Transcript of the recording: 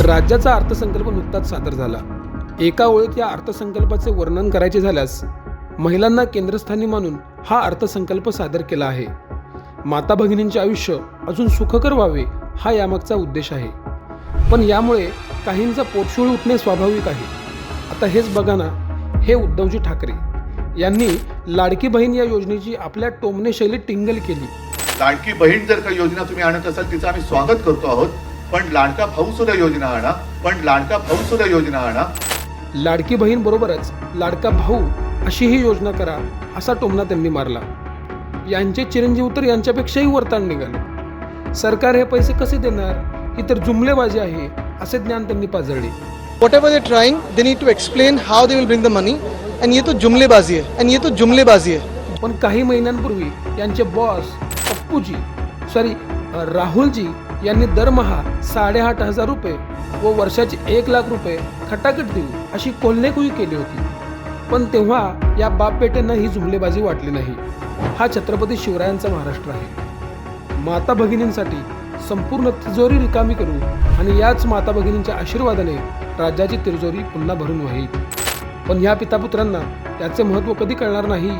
राज्याचा अर्थसंकल्प नुकताच सादर झाला. एका ओळीत या अर्थसंकल्पाचे वर्णन करायचे झाल्यास महिलांना केंद्रस्थानी मानून हा अर्थसंकल्प सादर केला आहे. माता भगिनींचे आयुष्य अजून सुखकर व्हावे हा यामागचा उद्देश आहे. पण यामुळे काहींचा पोटशोळ उठणे स्वाभाविक आहे. आता हेच बघा ना हे उद्धवजी ठाकरे यांनी लाडकी बहीण या योजनेची आपल्या टोमने शैलीत टिंगल केली. लाडकी बहीण जर का योजना तुम्ही आणत असाल तिचं आम्ही स्वागत करतो आहोत. पण लाडका भाऊ सुद्धा योजना आणा पण लाडका भाऊ सुद्धा योजना आणा. लाडकी बहीण बरोबरच लाडका भाऊ अशी ही योजना करा असा टोमणा त्यांनी मारला. यांचे चिरंजीव तर यांच्यापेक्षाही वरताण निघाले. सरकार हे पैसे कसे देणार? ही तर जुमलेबाजी आहे असे ज्ञान त्यांनी पाजळले. Whatever they're trying, they need to explain how they will bring the money. And ये तो जुमलेबाजी है and ये तो जुमलेबाजी है. पण काही महिन्यांपूर्वी यांचे बॉस पप्पूजी सॉरी राहुलजी यांनी दरमहा साडेआठ हजार रुपये व वर्षाचे एक लाख रुपये खटाखट देऊ अशी कोल्हेकुई केली होती. पण तेव्हा या बापपेटेंना ही जुमलेबाजी वाटली नाही. हा छत्रपती शिवरायांचा महाराष्ट्र आहे. माता भगिनींसाठी संपूर्ण तिजोरी रिकामी करू आणि याच माता भगिनींच्या आशीर्वादाने राज्याची तिजोरी पुन्हा भरून वाहील पण ह्या पितापुत्रांना याचे महत्त्व कधी कळणार नाही?